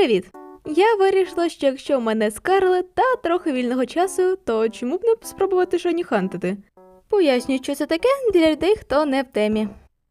Привіт! Я вирішила, що якщо в мене скарлет та трохи вільного часу, то чому б не спробувати Шані хантити? Пояснюю, що це таке для людей, хто не в темі.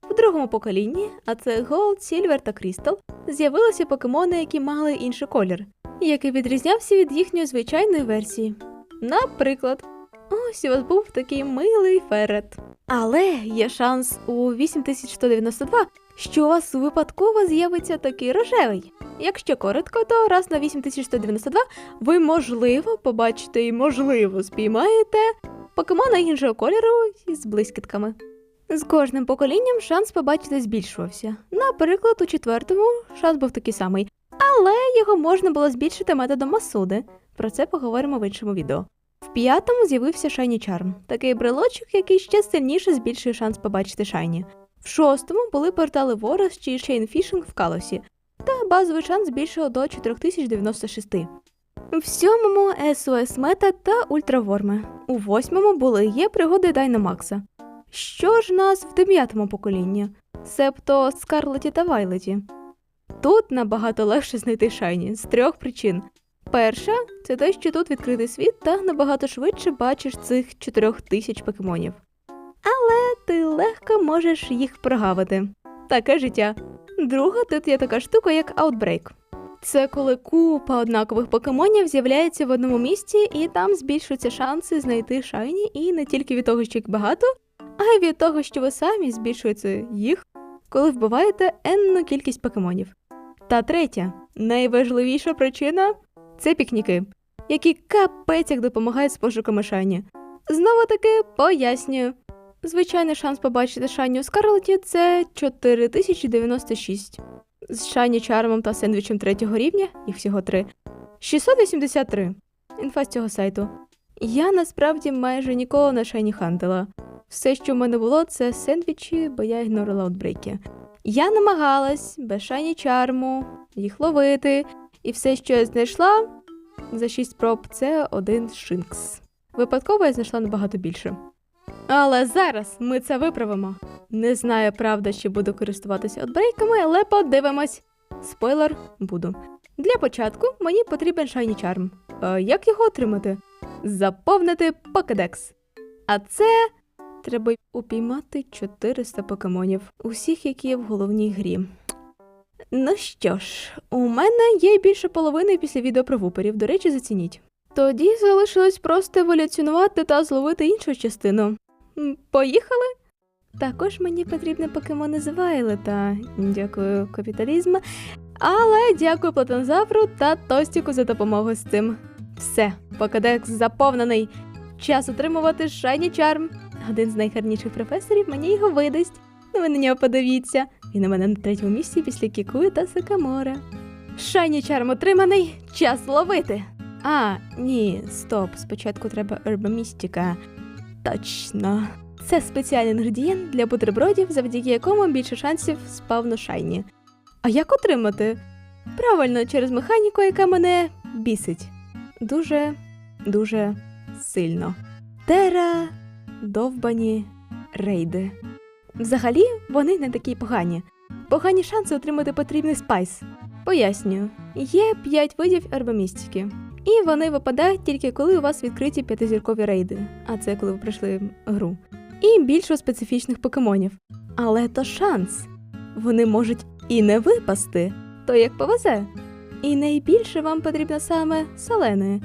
В другому поколінні, а це Gold, Silver та Crystal, з'явилися покемони, які мали інший колір, який відрізнявся від їхньої звичайної версії. Наприклад, ось у вас був такий милий ферет. Але є шанс у 8192, що у вас випадково з'явиться такий рожевий. Якщо коротко, то раз на 8192 ви можливо побачите і можливо спіймаєте покемона іншого кольору із блискітками. З кожним поколінням шанс побачити збільшувався. Наприклад, у четвертому шанс був такий самий, але його можна було збільшити методом Масуди. Про це поговоримо в іншому відео. В п'ятому з'явився Shiny Charm, такий брелочок, який ще сильніше збільшує шанс побачити Shiny. В шостому були портали Ворос чи Fishing в Калосі, та базовий шанс збільшило до 4096. В сьомому SOS Мета та Ультраворми. У восьмому були є пригоди Дайномакса. Що ж нас в дев'ятому поколінні? Себто Скарлеті та Вайлеті. Тут набагато легше знайти шайні з трьох причин. Перша це те, що тут відкритий світ та набагато швидше бачиш цих чотирьох тисяч покемонів. Але ти легко можеш їх прогавити. Таке життя. Друга тут є така штука, як Outbreak. Це коли купа однакових покемонів з'являється в одному місці, і там збільшуються шанси знайти шайні, і не тільки від того, що їх багато, а й від того, що ви самі збільшуєте їх, коли вбиваєте енну кількість покемонів. Та третя, найважливіша причина це пікніки, які капець як допомагають з пошуками шайні. Знову таки пояснюю. Звичайний шанс побачити шайні у Скарлеті це 4096. З шайні чармом та сендвічем третього рівня, їх всього три. 683. Інфа з цього сайту. Я насправді майже ніколи на шайні хантила. Все, що в мене було, це сендвічі, бо я ігнорила аутбрейки. Я намагалась без шайні чарму їх ловити, і все, що я знайшла за 6 проб, це один шинкс. Випадково я знайшла набагато більше. Але зараз ми це виправимо. Не знаю, правда, чи буду користуватися отбрейками, але подивимось. Спойлер буду. Для початку мені потрібен Shiny Charm. А як його отримати? Заповнити покедекс. А це треба упіймати 400 покемонів, усіх, які є в головній грі. Ну що ж, у мене є більше половини після відео про вуперів, до речі, зацініть. Тоді залишилось просто еволюціонувати та зловити іншу частину. Поїхали? Також мені потрібні покемони з Вайлета. Дякую, капіталізм. Але дякую Платонзавру та Тостіку за допомогу з цим. Все, покедекс заповнений. Час отримувати Shiny Charm. Один з найгарніших професорів мені його видасть. Ну ви на нього подивіться. Він у мене на третьому місці після Кікуї та Сакамора. Shiny Charm отриманий. Час ловити. А, ні, стоп. Спочатку треба Ербамістіка. Точно. Це спеціальний інгредієнт для бутербродів, завдяки якому більше шансів спавну шайні. А як отримати? Правильно, через механіку, яка мене бісить. Дуже, дуже сильно. Тера, довбані рейди. Взагалі, вони не такі погані. Погані шанси отримати потрібний спайс. Пояснюю, є 5 видів ербомістики. І вони випадають тільки коли у вас відкриті п'ятизіркові рейди, а це коли ви пройшли гру. І більше специфічних покемонів. Але то шанс. Вони можуть і не випасти, то як повезе. І найбільше вам потрібно саме соленої.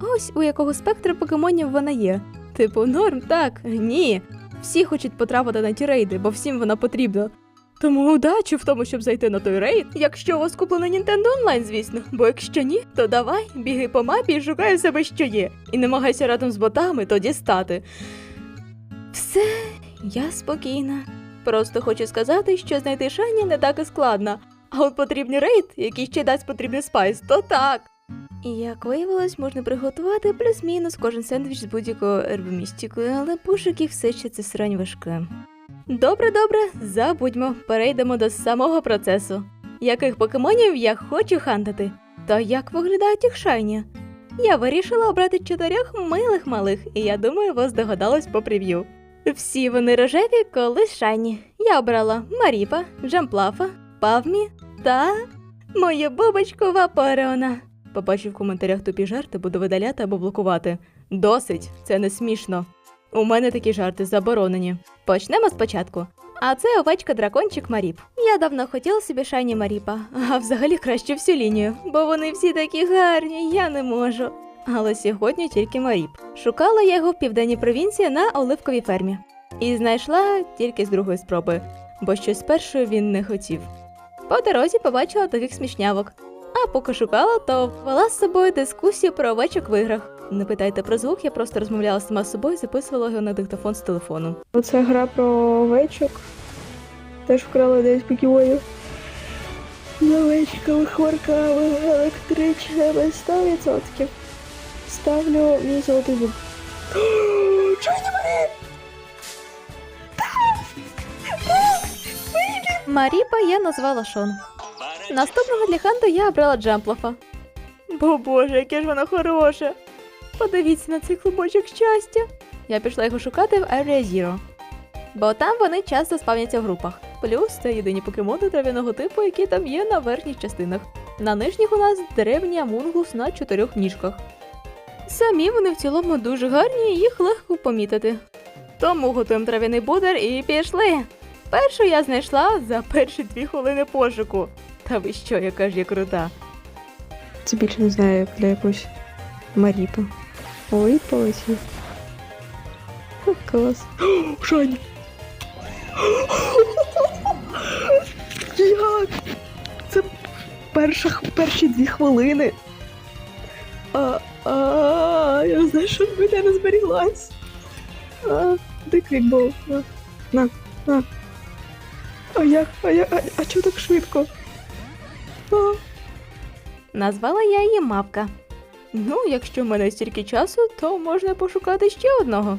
Ось у якого спектра покемонів вона є. Типу, норм, так, ні. Всі хочуть потрапити на ті рейди, бо всім вона потрібна. Тому удачі в тому, щоб зайти на той рейд, якщо у вас куплений Nintendo Online, звісно. Бо якщо ні, то давай, бігай по мапі і шукай у себе, що є. І намагайся разом з ботами то дістати. Все, я спокійна. Просто хочу сказати, що знайти шайні не так і складно. А от потрібний рейд, який ще дасть потрібний спайс, то так. І як виявилось, можна приготувати плюс-мінус кожен сендвіч з будь-якою ербомістікою, але пошуки все ще це срань важке. Добре, добре, забудьмо, перейдемо до самого процесу. Яких покемонів я хочу хантити? Та як виглядають їх шайні? Я вирішила обрати чотирьох милих малих, і я думаю, ви здогадались по прев'ю. Всі вони рожеві, коли шайні. Я обрала Маріпа, Джамплафа, Павмі та Моя бабочка Вапореона. Побачив в коментарях тупі жарти, буду видаляти або блокувати. Досить, це не смішно. У мене такі жарти заборонені. Почнемо спочатку. А це овечка дракончик Маріп. Я давно хотіла собі шайні Маріпа, а взагалі краще всю лінію, бо вони всі такі гарні, я не можу. Але сьогодні тільки Маріп. Шукала я його в південній провінції на оливковій фермі. І знайшла тільки з другої спроби, бо щось з першої він не хотів. По дорозі побачила таких смішнявок. А поки шукала, то вела з собою дискусію про овечок в іграх. Не питайте про звук, я просто розмовляла сама з собою і записувала його на диктофон з телефону. Оце гра про овечок. Теж вкрала десь поківою. З овечками, хворками, електричними 100%. Ставлю мій золотий зуб. Чайні Марі! Маріпа я назвала Шон. Наступного для Ханта я обрала Джамплофа. Бо боже, яке ж воно хороше. Подивіться на цей клубочок щастя. Я пішла його шукати в Area Zero. Бо там вони часто спавняться в групах. Плюс це єдині покемони трав'яного типу, які там є на верхніх частинах. На нижніх у нас древній амунгус на чотирьох ніжках. Самі вони в цілому дуже гарні і їх легко помітити. Тому готуємо трав'яний будер і пішли. Першу я знайшла за перші дві хвилини пошуку. Та ви що, яка ж я крута. Це більше не знаю, як для якоїсь Маріпа. Ой, полетів. Клас. О, Шані! Як? Це перша, перші дві хвилини. А, а, я знаю, що в мене не зберіглась. А, де квікбол? На, на, на. А як? А як? А, а чого так швидко? А. Назвала я її мавка. Ну, якщо в мене стільки часу, то можна пошукати ще одного.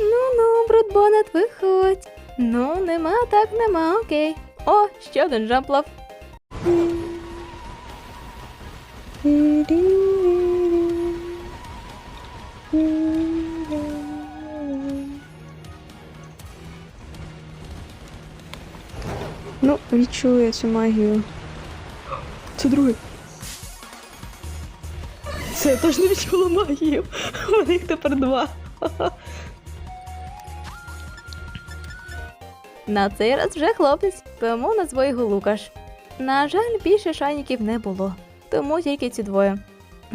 Ну ну, Брудбонет, виходь. Ну, нема, так нема, окей. О, ще один джамплав. Ну, відчує цю магію. Це другий. Це я теж не відчула магію. У них тепер два. На цей раз вже хлопець, тому назву його Лукаш. На жаль, більше шайників не було, тому тільки ці двоє.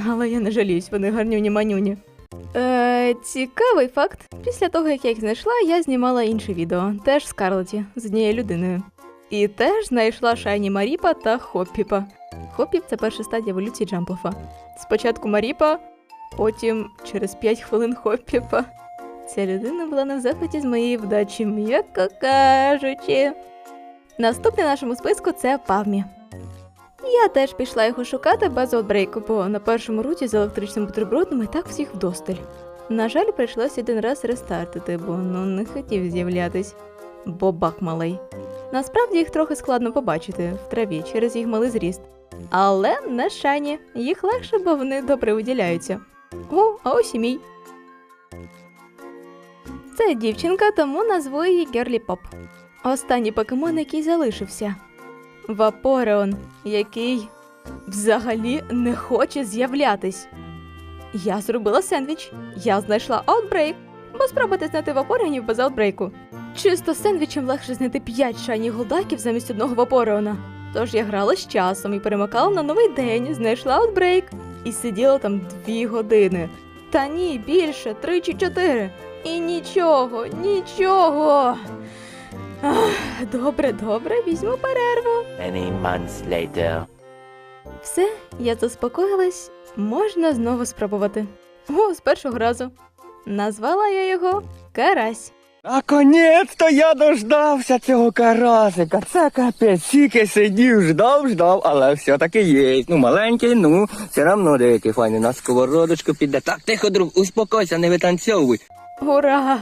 Але я не жаліюсь, вони гарнюні манюні. Е, цікавий факт. Після того, як я їх знайшла, я знімала інше відео, теж з Карлоті, з однією людиною. І теж знайшла Шайні Маріпа та Хоппіпа. Хоппіп це перша стадія еволюції Джамплофа. Спочатку Маріпа, потім через 5 хвилин Хоппіпа. Ця людина була не в захваті з моєї вдачі, м'яко кажучи. Наступний в нашому списку це Павмі. Я теж пішла його шукати без аутбрейку, бо на першому руті з електричним бутербродом і так всіх вдосталь. На жаль, прийшлось один раз рестартити, бо ну не хотів з'являтись, бо бак малий. Насправді їх трохи складно побачити в траві через їх малий зріст. Але не шані, їх легше, бо вони добре виділяються. О, а ось і мій. Це дівчинка, тому назву її Герлі Поп. Останній покемон, який залишився. Вапореон, який взагалі не хоче з'являтись. Я зробила сендвіч. Я знайшла аутбрейк, бо спробуйте знайти вапореонів без аутбрейку. Чисто сендвічем легше знайти 5 шайні голдаків замість одного вапореона. Тож я грала з часом і перемикала на новий день, знайшла аутбрейк і сиділа там дві години. Та ні, більше, три чи чотири. І нічого, нічого. Ах, добре, добре, візьму перерву. Many months later. Все, я заспокоїлась, можна знову спробувати. О, з першого разу. Назвала я його Карась. Наконець-то я дождався цього карасика. Це капець, тільки сидів, ждав, ждав, але все-таки є. Ну, маленький, ну, все равно деякий файний на сковородочку піде. Так, тихо, друг, успокойся, не витанцьовуй. Ура!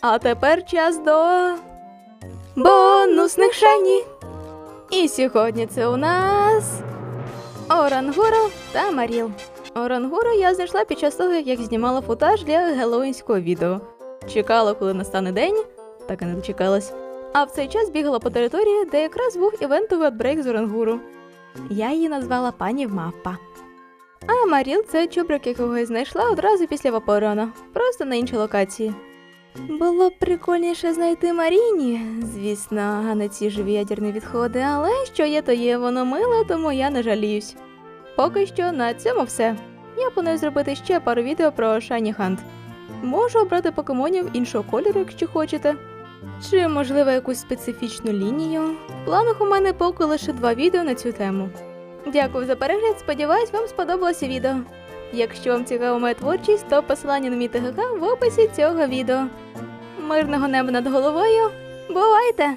А тепер час до бонусних шайні. І сьогодні це у нас Орангуру та Маріл. Орангуру я знайшла під час того, як знімала футаж для геловінського відео. Чекала, коли настане день, так і не дочекалась. А в цей час бігала по території, де якраз був івентовий отбрейк з Орангуру. Я її назвала пані Мавпа. А Маріл це чубрик, якого я знайшла одразу після Вапорона, просто на іншій локації. Було б прикольніше знайти Маріні, звісно, а не ці живі ядерні відходи, але що є, то є, воно миле, тому я не жаліюсь. Поки що на цьому все. Я планую зробити ще пару відео про Shiny Hunt. Можу обрати покемонів іншого кольору, якщо хочете. Чи, можливо, якусь специфічну лінію. В планах у мене поки лише два відео на цю тему. Дякую за перегляд, сподіваюсь, вам сподобалося відео. Якщо вам цікава моя творчість, то посилання на мій ТГК в описі цього відео. Мирного неба над головою. Бувайте!